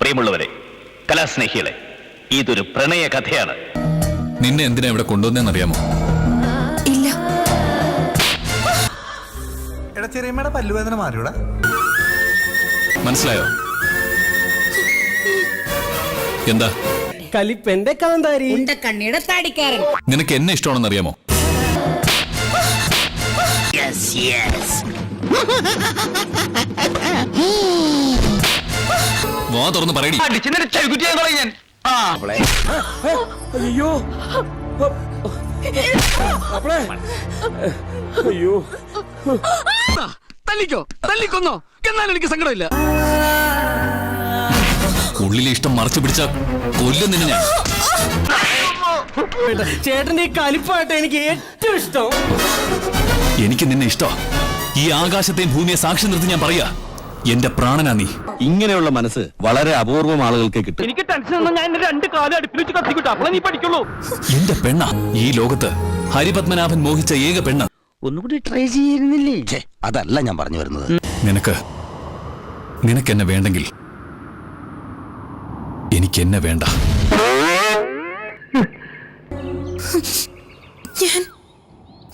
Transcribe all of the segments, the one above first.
പ്രിയമുള്ളവരെ കലാസ്നേഹികളെ ഇതൊരു പ്രണയ കഥയാണ്. നിന്നെ എന്തിനാ ഇവിടെ കൊണ്ടുവന്നറിയാമോ ഇല്ല. എടാ ചെറിയമ്മയുടെ പല്ലുവേദന മാറിയൂടാ. മനസ്സിലായോ? എന്താ? കലിപ്പന്റെ കാന്താരി. ഉണ്ടക്കണ്ണിയുടെ താടിക്കാരൻ. നിനക്ക് എന്നെ ഇഷ്ടമാണെന്ന് അറിയാമോ വാ തുറന്ന് പറയടി. അയ്യോ ഞാൻ അയ്യോ. തല്ലിക്കോ തല്ലിക്കൊന്നോ. എന്നാലും എനിക്ക് സങ്കടമില്ല. ഉള്ളിലെ ഇഷ്ടം മറച്ചു പിടിച്ച കൊല്ലുന്നില്ല നിന്നെ ഞാൻ. ചേട്ടന്റെ ഈ കലിപ്പായിട്ട് എനിക്ക് ഏറ്റവും ഇഷ്ടം. എനിക്ക് നിന്നെ ഇഷ്ടമാ ഈ ആകാശത്തെയും ഭൂമിയെ സാക്ഷി നിർത്തി ഞാൻ പറയാ എന്റെ പ്രാണനാ നീ. ഇങ്ങനെയുള്ള മനസ്സ് വളരെ അപൂർവം ആളുകൾക്ക് കിട്ടും. എനിക്ക് ടെൻഷൻ ഞാൻ രണ്ട് കാലം കത്തിക്കിട്ടു. നീ പഠിക്കുള്ളൂ. എന്റെ പെണ്ണ ഈ ലോകത്ത്. ഹരിപത്മനാഭൻ മോഹിച്ച ഏക പെണ്ണ. ഒന്നുകൂടി ട്രൈ ചെയ്യുന്നില്ലേ അതല്ല ഞാൻ പറഞ്ഞു വരുന്നത്. നിനക്ക് നിനക്ക് എന്നെ വേണ്ടെങ്കിൽ എനിക്ക് എന്നെ വേണ്ട. ഞാൻ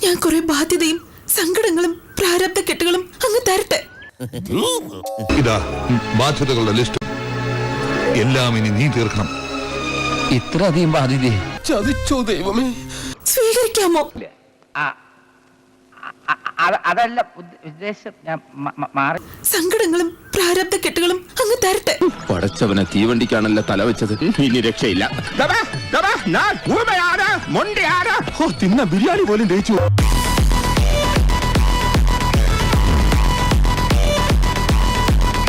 ഞാൻ കുറെ ബാധ്യതയും സങ്കടങ്ങളും പ്രാരബ്ധ കെട്ടുകളും അങ്ങ് തരട്ടെ ഇതാ ബാധ്യതകളുടെ ലിസ്റ്റ്. എല്ലാം ഇനി നീ തീർക്കണം. ഇത്ര അധികം ബാധ്യതയെ? ചതിച്ചോ ദൈവമേ. സ്വീകരിക്കാമോ? അതല്ല ഉദ്ദേശം ഞാൻ മാറി. സങ്കടങ്ങളും പ്രാരബ്ധ കെട്ടുകളും അങ്ങ് തരട്ടെ. പടച്ചവനെ തീവണ്ടിക്കാണല്ലോ തല വെച്ചത്. ഇനി രക്ഷയില്ല. തിന്ന ബിരിയാണി പോലും ദഹിച്ചു.